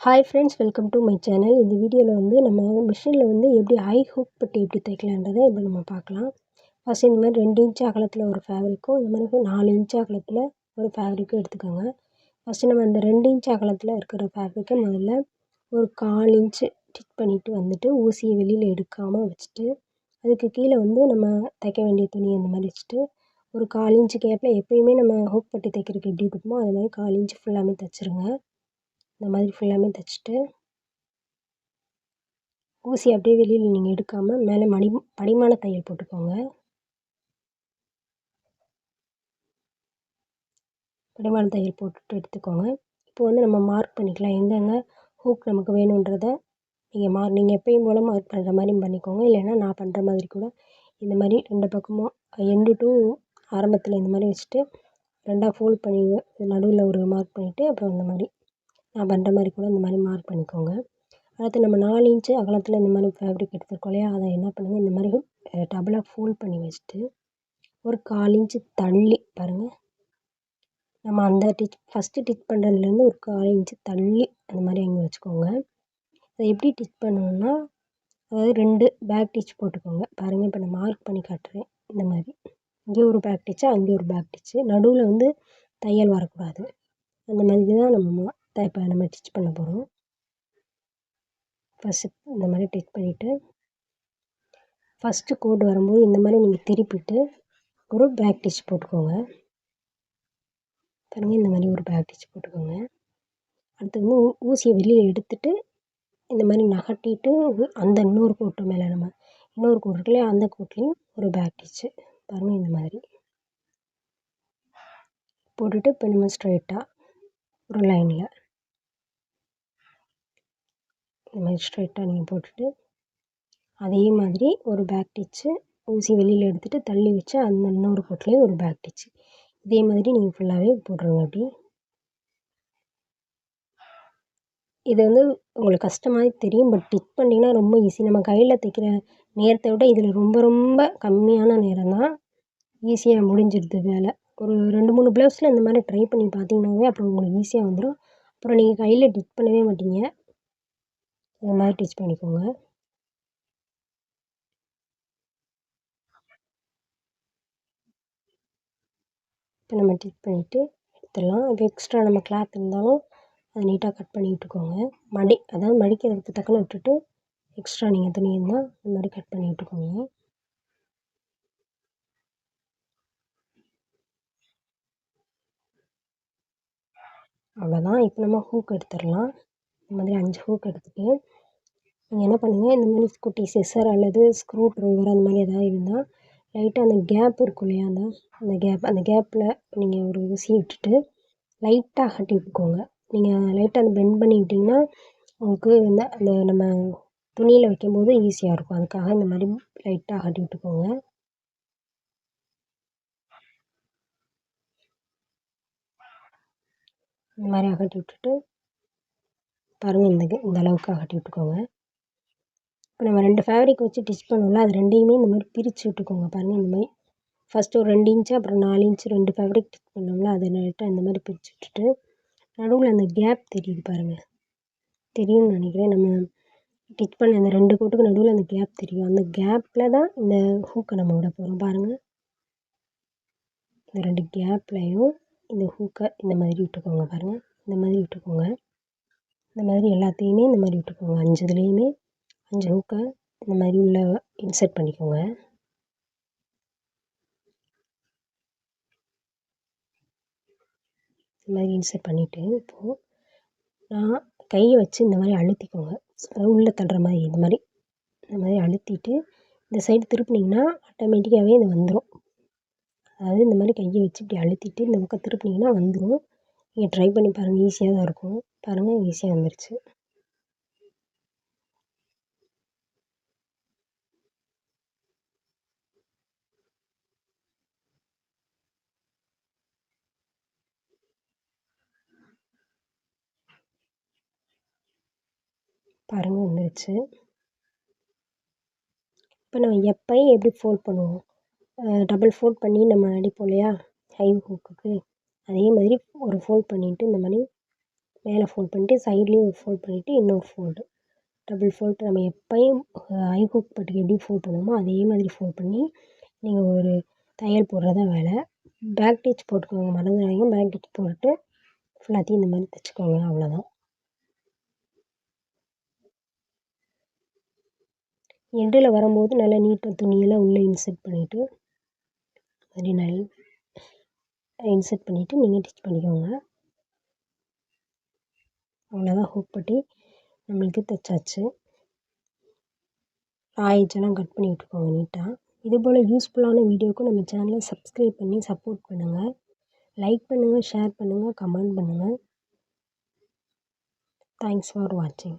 Hi friends welcome to my channel இந்த வீடியோவில் வந்து நம்ம மிஷினில் வந்து எப்படி ஹை ஹூக் பட்டி எப்படி தைக்கலான்றதை இப்போ நம்ம பார்க்கலாம். ஃபஸ்ட் இந்த மாதிரி ரெண்டு இன்ச் அகலத்தில் ஒரு ஃபேப்ரிக்கும் இந்த மாதிரி நாலு இன்ச் அகலத்தில் ஒரு ஃபேப்ரிக்கும் எடுத்துக்கோங்க. ஃபஸ்ட்டு நம்ம அந்த ரெண்டு இன்ச் அகலத்தில் இருக்கிற ஃபேப்ரிக்கை முதல்ல ஒரு கால் இன்ச்சு ஸ்டிச் பண்ணிவிட்டு வந்துட்டு ஊசியை வெளியில் எடுக்காமல் வச்சுட்டு அதுக்கு கீழே வந்து நம்ம தைக்க வேண்டிய துணி அந்த மாதிரி வச்சுட்டு ஒரு கால் இன்ச்சு கேப்பில் எப்பயுமே நம்ம ஹூக் பட்டி தைக்கிறதுக்கு எப்படி இருக்குமோ அது மாதிரி கால் இன்ச்சு ஃபுல்லாமே தைச்சிருங்க. இந்த மாதிரி ஃபுல்லாமே தைச்சிட்டு ஊசி அப்படியே வெளியில் நீங்கள் எடுக்காமல் மேலே மடி படிமான தையல் போட்டுக்கோங்க. படிமான தையல் போட்டுட்டு எடுத்துக்கோங்க. இப்போ வந்து நம்ம மார்க் பண்ணிக்கலாம். எங்கெங்கே ஹூக் நமக்கு வேணுன்றத நீங்கள் மார்க் நீங்கள் எப்பயும் போல் மார்க் பண்ணுற மாதிரி பண்ணிக்கோங்க. இல்லைன்னா நான் பண்ணுற மாதிரி கூட இந்த மாதிரி ரெண்டு பக்கமும் எண்டு டூ ஆரம்பத்தில் இந்த மாதிரி வச்சுட்டு ரெண்டாக ஃபோல்ட் பண்ணி நடுவில் ஒரு மார்க் பண்ணிவிட்டு அப்புறம் இந்த மாதிரி நான் பண்ணுற மாதிரி கூட இந்த மாதிரி மார்க் பண்ணிக்கோங்க. அடுத்து நம்ம நாலு இன்ச்சு அகலத்தில் இந்த மாதிரி ஃபேப்ரிக் எடுத்துருக்கோம் இல்லையா? அதை என்ன பண்ணுங்கள் இந்த மாதிரி டபுளாக ஃபோல்ட் பண்ணி வச்சுட்டு ஒரு கால் இன்ச்சு தள்ளி பாருங்கள் நம்ம அந்த டிச் ஃபஸ்ட்டு டிச் பண்ணுறதுலேருந்து ஒரு கால் இன்ச்சு தள்ளி அந்த மாதிரி அங்கே வச்சுக்கோங்க. அதை எப்படி டிச் பண்ணணும்னா அதாவது ரெண்டு பேக் டிச் போட்டுக்கோங்க. பாருங்கள் இப்போ நான் மார்க் பண்ணி காட்டுறேன். இந்த மாதிரி. இங்கே ஒரு பேக் டிச்சு அங்கே ஒரு பேக் டிச்சு நடுவில் வந்து தையல் வரக்கூடாது. அந்த மாதிரி தான் நம்ம தான் இப்போ நம்ம டிச் பண்ண போகிறோம் ஃபஸ்ட்டு இந்த மாதிரி டிச் பண்ணிவிட்டு ஃபஸ்ட்டு கோடு வரும்போது இந்த மாதிரி நீங்கள் திருப்பிட்டு ஒரு பேக் டிச் போட்டுக்கோங்க. பாருங்கள் இந்த மாதிரி ஒரு பேக் டிச் போட்டுக்கோங்க. அடுத்து வந்து ஊசியை வெளியில் எடுத்துட்டு இந்த மாதிரி நகட்டிட்டு அந்த இன்னொரு கோட்டு மேலே நம்ம இன்னொரு கோட் இருக்கு அந்த கோட்லேயும் ஒரு பேக் டிச்சு பாருங்கள் இந்த மாதிரி. போட்டுட்டு இப்போ நம்ம ஸ்ட்ரைட்டாக ஒரு லைனில் இந்த மாதிரி ஸ்ட்ரைட்டாக நீங்கள் போட்டுட்டு அதே மாதிரி ஒரு பேக் டிச்சு ஊசி வெளியில் எடுத்துகிட்டு தள்ளி வச்சு அந்த இன்னொரு கோட்லேயும் ஒரு பேக் டிச்சு இதே மாதிரி நீங்கள் ஃபுல்லாகவே போட்டுருங்க அப்படி. இது வந்து உங்களுக்கு கஷ்டமாக தெரியும் பட் டிச் பண்ணிங்கன்னா ரொம்ப ஈஸி நம்ம கையில் தைக்கிற நேரத்தை விட இதில் ரொம்ப ரொம்ப கம்மியான நேரம் தான் ஈஸியாக முடிஞ்சிடுது வேலை. ஒரு ரெண்டு மூணு ப்ளவுஸில் இந்த மாதிரி ட்ரை பண்ணி பார்த்தீங்கன்னாவே அப்புறம் உங்களுக்கு ஈஸியாக வந்துடும் அப்புறம் நீங்கள் கையில் டிச் பண்ணவே மாட்டீங்க. இந்த மாதிரி டிச் பண்ணிக்கோங்க. இப்போ நம்ம டிச் பண்ணிவிட்டு எடுத்துடலாம். இப்போ எக்ஸ்ட்ரா நம்ம கிளாத் இருந்தாலும் அதை நீட்டாக கட் பண்ணி விட்டுக்கோங்க. மடி அதாவது மடிக்கிறதுக்கு தக்கன விட்டுட்டு எக்ஸ்ட்ரா நீங்கள் துணி இருந்தால் இந்த மாதிரி கட் பண்ணி விட்டுக்கோங்க. அவ்வளோதான் இப்போ நம்ம ஹூக் எடுத்துடலாம். இந்த மாதிரி அஞ்சு ஹூக் எடுத்துகிட்டு நீங்கள் என்ன பண்ணுங்கள் இந்த மாதிரி குட்டி சிசர் அல்லது ஸ்க்ரூ ட்ரைவர் அந்த மாதிரி எதாவது இருந்தால் லைட்டாக அந்த கேப் இருக்கும் இல்லையா அந்த அந்த கேப் அந்த கேப்பில் நீங்கள் ஒரு ஊசி விட்டுட்டு லைட்டாக கட்டி விட்டுக்கோங்க. நீங்கள் லைட்டாக அந்த பெண்ட் பண்ணி விட்டிங்கன்னா உங்களுக்கு வந்து அந்த நம்ம துணியில் வைக்கும்போது ஈஸியாக இருக்கும். அதுக்காக இந்த மாதிரி லைட்டாக கட்டி விட்டுக்கோங்க. இந்த மாதிரி அகட்டி விட்டுட்டு பாருங்கள் இந்த இந்த அளவுக்கு அகட்டி விட்டுக்கோங்க. இப்போ நம்ம ரெண்டு ஃபேப்ரிக் வச்சு டிச் பண்ணுவோம்ல அது ரெண்டையுமே இந்த மாதிரி பிரித்து விட்டுக்கோங்க பாருங்கள் இந்த மாதிரி. ஃபஸ்ட்டு ஒரு ரெண்டு இன்ச்சு அப்புறம் நாலு இன்ச்சு ரெண்டு ஃபேப்ரிக் டிச் பண்ணோம்ல அதை லைட்டாக இந்த மாதிரி பிரித்து விட்டுட்டு நடுவில் அந்த கேப் தெரியுது பாருங்கள் தெரியும்னு நினைக்கிறேன் நம்ம டிச் பண்ண அந்த ரெண்டு கோட்டுக்கு நடுவில் அந்த கேப் தெரியும். அந்த கேப்பில் தான் இந்த ஹூக்கை நம்ம விட போகிறோம் பாருங்கள் இந்த ரெண்டு கேப்லேயும் இந்த ஹூக்கை இந்த மாதிரி விட்டுக்கோங்க பாருங்கள் இந்த மாதிரி விட்டுக்கோங்க. இந்த மாதிரி எல்லாத்தையுமே இந்த மாதிரி விட்டுக்கோங்க. அஞ்சு இதுலேயுமே அஞ்சு ஹூக்கை இந்த மாதிரி உள்ள இன்சர்ட் பண்ணிக்கோங்க. இந்த மாதிரி இன்சர்ட் பண்ணிவிட்டு இப்போது நான் கையை வச்சு இந்த மாதிரி அழுத்திக்கோங்க. உள்ளே தள்ளுற மாதிரி இந்த மாதிரி இந்த மாதிரி அழுத்திட்டு இந்த சைடு திருப்பினீங்கன்னா ஆட்டோமேட்டிக்காகவே இது வந்துடும் அதாவது இந்த மாதிரி கையை வச்சு இப்படி அழுத்திட்டு இந்த பக்கம் திருப்பினீங்கன்னா வந்துடும் நீங்கள் ட்ரை பண்ணி பாருங்கள் ஈஸியாக தான் இருக்கும். பாருங்கள் ஈஸியாக வந்துருச்சு. பாருங்கள் வந்துருச்சு. இப்போ நம்ம எப்பையும் எப்படி ஃபோல்ட் பண்ணுவோம்? டபுள் ஃபோல்ட் பண்ணி நம்ம அடிப்போம் இல்லையா? ஹை ஹூக்குக்கு அதே மாதிரி ஒரு ஃபோல்ட் பண்ணிவிட்டு இந்த மாதிரி மேலே ஃபோல்ட் பண்ணிட்டு சைட்லேயும் ஒரு ஃபோல்ட் பண்ணிவிட்டு இன்னொரு ஃபோல்டு டபுள் ஃபோல்ட் நம்ம எப்பயும் ஹை ஹூக் பட்டுக்கு எப்படி ஃபோல்ட் பண்ணுவோமோ அதே மாதிரி ஃபோல்ட் பண்ணி நீங்கள் ஒரு தையல் போடுறதா வேலை. பேக் டிச் போட்டுக்கோங்க மறந்துடாதீங்க. பேக் டிச் போட்டுட்டு ஃபுல்லாத்தையும் இந்த மாதிரி தைச்சிக்கோங்க. அவ்வளோதான் எண்டில் வரும்போது நல்லா நீட்டாக துணியெல்லாம் உள்ளே இன்சர்ட் பண்ணிவிட்டு அப்படி நல் இன்சர்ட் பண்ணிவிட்டு நீங்கள் டிச் பண்ணிக்கோங்க. அவ்வளோதான் ஹூக் பட்டி நம்மளுக்கு தைச்சாச்சு. ஆயிடுச்செல்லாம் கட் பண்ணி விட்டுக்கோங்க நீட்டாக இதுபோல் யூஸ்ஃபுல்லான வீடியோவுக்கு நம்ம சேனலை சப்ஸ்கிரைப் பண்ணி சப்போர்ட் பண்ணுங்கள் லைக் பண்ணுங்கள் ஷேர் பண்ணுங்கள் கமெண்ட் பண்ணுங்கள் தேங்க்ஸ் ஃபார் வாட்சிங்